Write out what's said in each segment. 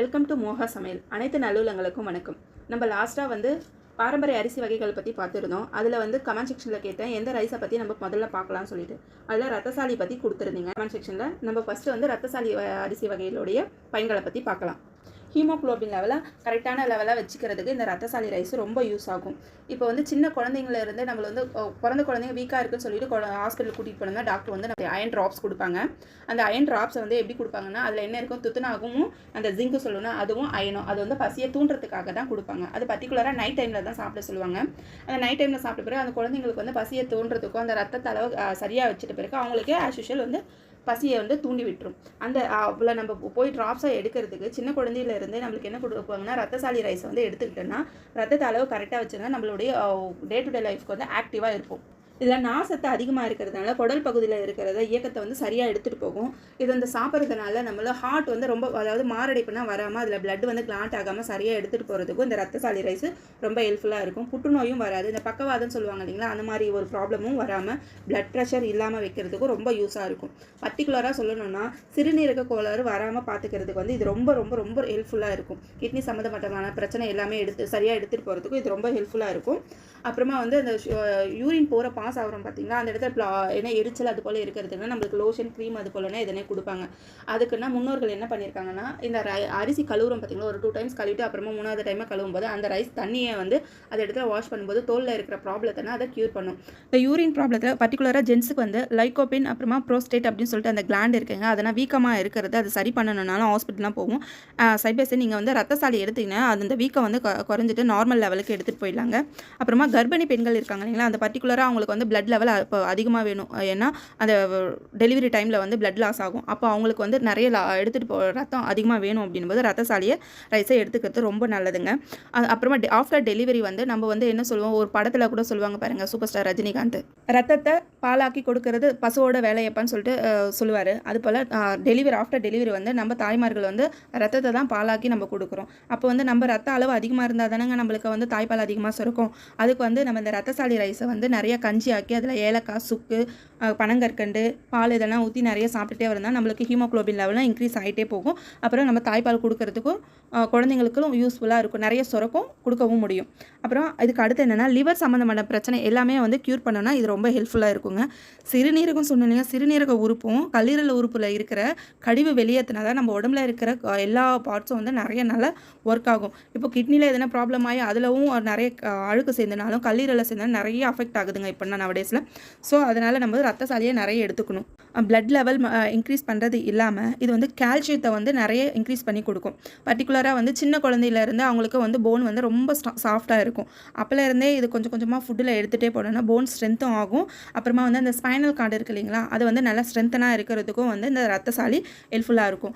Welcome to Moga சமையல். அனைத்து நல்லுள்ளங்களுக்கும் வணக்கம். நம்ம லாஸ்ட்டாக வந்து பாரம்பரிய அரிசி வகைகள் பற்றி பார்த்துருந்தோம். அதில் வந்து கமெண்ட் செக்ஷனில் கேட்டேன். எந்த ரைஸை பற்றி நம்ம முதல்ல பார்க்கலாம்னு சொல்லிட்டு. அதில் ரத்தசாலி பற்றி கொடுத்துருந்தீங்க. கமெண்ட் செக்ஷனில் நம்ம ஃபஸ்ட்டு வந்து ரத்தசாலி வ- அரிசி வகைகளுடைய பயன்களை பற்றி பார்க்கலாம். ஹீமோகுளோபின் லெவலை கரெக்டான லெவலாக வச்சுக்கிறதுக்கு இந்த ரத்தசாலி ரைஸ் ரொம்ப யூஸ் ஆகும். இப்போ வந்து சின்ன குழந்தைங்கள இருந்து நம்மள வந்து பிறந்த குழந்தைங்க வீக்காக இருக்குன்னு சொல்லிட்டு ஹாஸ்பிட்டல் கூட்டிகிட்டு போனோம்னா டாக்டர் வந்து நம்ம அயன் ட்ராப்ஸ் கொடுப்பாங்க. அந்த அயன் ட்ராப்ஸை வந்து எப்படி கொடுப்பாங்கன்னா அதில் என்ன இருக்கும்? துத்துனாகவும் அந்த ஜிங்கு சொல்லணும்னா அதுவும் அயனும் அது வந்து பசியை தூண்டுறதுக்காக தான் கொடுப்பாங்க. அது பர்டிகுலராக நைட் டைமில் தான் சாப்பிட சொல்லுவாங்க. அந்த நைட் டைமில் சாப்பிட்ட பிறகு அந்த குழந்தைங்களுக்கு வந்து பசியை தூண்டுறதுக்கும் அந்த ரத்தத்தளவு சரியாக வச்சுட்ட பிறகு அவங்களுக்கு ஆஸ் யூஷுவல் வந்து பசியை வந்து தூண்டி விட்டுரும். அந்த அவ்வளோ நம்ம போய் ட்ராப்ஸாக எடுக்கிறதுக்கு சின்ன குழந்தையிலேருந்து நம்மளுக்கு என்ன கொடுப்பாங்கன்னா ரத்தசாலி ரைஸ் வந்து எடுத்துக்கிட்டோன்னா ரத்தத்தை அளவு கரெக்டாக வச்சுருந்தா நம்மளுடைய டே டு டே லைஃப்க்கு வந்து ஆக்டிவாக இருப்போம். இதில் நாசத்து அதிகமாக இருக்கிறதுனால குடல் பகுதியில் இருக்கிறத இயக்கத்தை வந்து சரியாக எடுத்துகிட்டு போகும். இது வந்து சாப்பிட்றதுனால நம்மள ஹார்ட் வந்து ரொம்ப அதாவது மாரடைப்புனா வராமல் அதில் பிளட் வந்து கிளாண்ட் ஆகாமல் சரியாக எடுத்துகிட்டு போகிறதுக்கும் இந்த ரத்தசாலி ரைஸ் ரொம்ப ஹெல்ப்ஃபுல்லாக இருக்கும். புற்றுநோயும் வராது. இந்த பக்கவாதம் சொல்லுவாங்க இல்லைங்களா? அந்த மாதிரி ஒரு ப்ராப்ளமும் வராமல் பிளட் ப்ரெஷர் இல்லாமல் வைக்கிறதுக்கும் ரொம்ப யூஸாக இருக்கும். பர்டிகுலராக சொல்லணும்னா சிறுநீரக கோளாறு வராமல் பார்த்துக்கிறதுக்கு வந்து இது ரொம்ப ரொம்ப ரொம்ப ஹெல்ப்ஃபுல்லாக இருக்கும். கிட்னி சம்மந்தப்பட்டமான பிரச்சனை எல்லாமே எடுத்து சரியாக எடுத்துகிட்டு போகிறதுக்கும் இது ரொம்ப ஹெல்ப்ஃபுல்லாக இருக்கும். அப்புறமா வந்து அந்த யூரின் போகிற பாஸ் ஆகிறோம் பார்த்தீங்களா அந்த இடத்துல ப்ளா என்ன எரிச்சல் அது போல் இருக்கிறதுனா நம்மளுக்கு லோஷன் க்ரீம் அது போலனா எதனே கொடுப்பாங்க. அதுக்குன்னா முன்னோர்கள் என்ன பண்ணியிருக்காங்கன்னா இந்த ரை- அரிசி கழுவுறோம் பார்த்தீங்களா ஒரு டூ டைம்ஸ் கழுவிட்டு அப்புறமா மூணாவது டைமாக கழுவும் போது அந்த ரைஸ் தண்ணியை வந்து அந்த இடத்துல வாஷ் பண்ணும்போது தோலில் இருக்கிற ப்ராப்ளத்தைனா அதை க்யூர் பண்ணும். இந்த யூரின் ப்ராப்ளத்தில் பர்டிகுலராக ஜென்ஸுக்கு வந்து லைகோபின் அப்புறமா ப்ரோஸ்டேட் அப்படின்னு சொல்லிட்டு அந்த கிளாண்ட் இருக்குங்க. அதனால் வீக்கமாக இருக்கிறது. அது சரி பண்ணணும்னாலும் ஹாஸ்பிட்டலாம் போகும். சைபேசி நீங்கள் வந்து ரத்தசாலி எடுத்தீங்கன்னா அது அந்த வீக்கம் வந்து குறைஞ்சிட்டு நார்மல் லெவலுக்கு எடுத்துகிட்டு போயிடலாங்க. அப்புறமா கர்ப்பிணி பெண்கள் இருக்காங்க இல்லைங்களா? அந்த பர்டிகுலராக அவங்களுக்கு வந்து வந்து பிளட் லெவல் இப்போ அதிகமாக வேணும். ஏன்னா அந்த டெலிவரி டைமில் வந்து பிளட் லாஸ் ஆகும். அப்போ அவங்களுக்கு வந்து நிறைய எடுத்துகிட்டு போ ரத்தம் அதிகமாக வேணும் அப்படின்போது ரத்தசாலியை ரைஸை எடுத்துக்கிறது ரொம்ப நல்லதுங்க. அது அப்புறமா ஆஃப்டர் டெலிவரி வந்து நம்ம வந்து என்ன சொல்லுவோம்? ஒரு படத்தில் கூட சொல்லுவாங்க பாருங்கள் சூப்பர் ஸ்டார் ரஜினிகாந்த். ரத்தத்தை பாலாக்கி கொடுக்கறது பசுவோட வேலையப்பான்னு சொல்லிட்டு சொல்லுவார். அது போல் டெலிவரி ஆஃப்டர் டெலிவரி வந்து நம்ம தாய்மார்கள் வந்து ரத்தத்தை தான் பாலாக்கி நம்ம கொடுக்குறோம். அப்போ வந்து நம்ம ரத்த அளவு அதிகமாக இருந்தால் தானேங்க நம்மளுக்கு வந்து தாய்ப்பால் அதிகமாக சுரக்கும். அதுக்கு வந்து நம்ம இந்த ரத்தசாலி ரைஸை வந்து நிறைய கஞ்சி ஆக்கி அதில் ஏலக்காய் சுக்கு பனங்கற்கண்டு பால் இதெல்லாம் ஊற்றி நிறைய சாப்பிட்டுட்டே வந்தால் நம்மளுக்கு ஹீமோக்ளோபின் லெவலும் இன்க்ரீஸ் ஆகிட்டே போகும். அப்புறம் நம்ம தாய்ப்பால் கொடுக்கறதுக்கும் குழந்தைங்களுக்கும் யூஸ்ஃபுல்லாக இருக்கும். நிறைய சுரக்கும் கொடுக்கவும் முடியும். அப்புறம் இதுக்கு அடுத்து என்னென்னா லிவர் சம்மந்தமான பிரச்சனை எல்லாமே வந்து க்யூர் பண்ணோன்னா இது ரொம்ப ஹெல்ப்ஃபுல்லாக இருக்குங்க. சிறுநீரகம் சொன்னீங்க சிறுநீரக உறுப்பும் கல்லீரல் உறுப்பில் இருக்கிற கழிவு வெளியேற்றினா தான் நம்ம உடம்புல இருக்கிற எல்லா பார்ட்ஸும் வந்து நிறைய நல்லா ஒர்க் ஆகும். இப்போ கிட்னியில் எதனா ப்ராப்ளம் ஆகி அதிலவும் நிறைய அழுக்கு சேர்ந்தனாலும் கல்லீரலை சேர்ந்தாலும் நிறைய அஃபெக்ட் ஆகுதுங்க. இப்போ நான் நவடேஸில் ஸோ அதனால் நம்ம ரத்த சாலையை நிறைய எடுத்துக்கணும். பிளட் லெவல் இன்க்ரீஸ் பண்ணுறது இல்லாமல் இது வந்து கால்சியத்தை வந்து நிறைய இன்க்ரீஸ் பண்ணி கொடுக்கும். பர்டிகுலராக வந்து சின்ன குழந்தையிலேருந்து அவங்களுக்கு வந்து போன் வந்து ரொம்ப சாஃப்டாக இருக்கும். அப்போல இருந்தே இது கொஞ்சம் கொஞ்சமாக ஃபுட்டில் எடுத்துகிட்டே போனோம்னா போன் ஸ்ட்ரென்த்தும் ஆகும். அப்புறமா வந்து அந்த ஸ்பைனல் கார்டு இருக்கு இல்லைங்களா அது வந்து நல்லா ஸ்ட்ரென்த்தனாக இருக்கிறதுக்கும் வந்து இந்த ரத்தசாலி ஹெல்ப்ஃபுல்லாக இருக்கும்.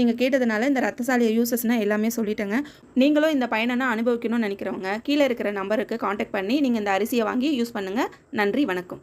நீங்கள் கேட்டதுனால இந்த ரத்தசாலியை யூசஸ்னால் எல்லாமே சொல்லிட்டேங்க. நீங்களும் இந்த பயனை அனுபவிக்கணும்னு நினைக்கிறவங்க கீழே இருக்கிற நம்பருக்கு காண்டாக்ட் பண்ணி நீங்கள் இந்த அரிசியை வாங்கி யூஸ் பண்ணுங்கள் நன்றி வணக்கம்.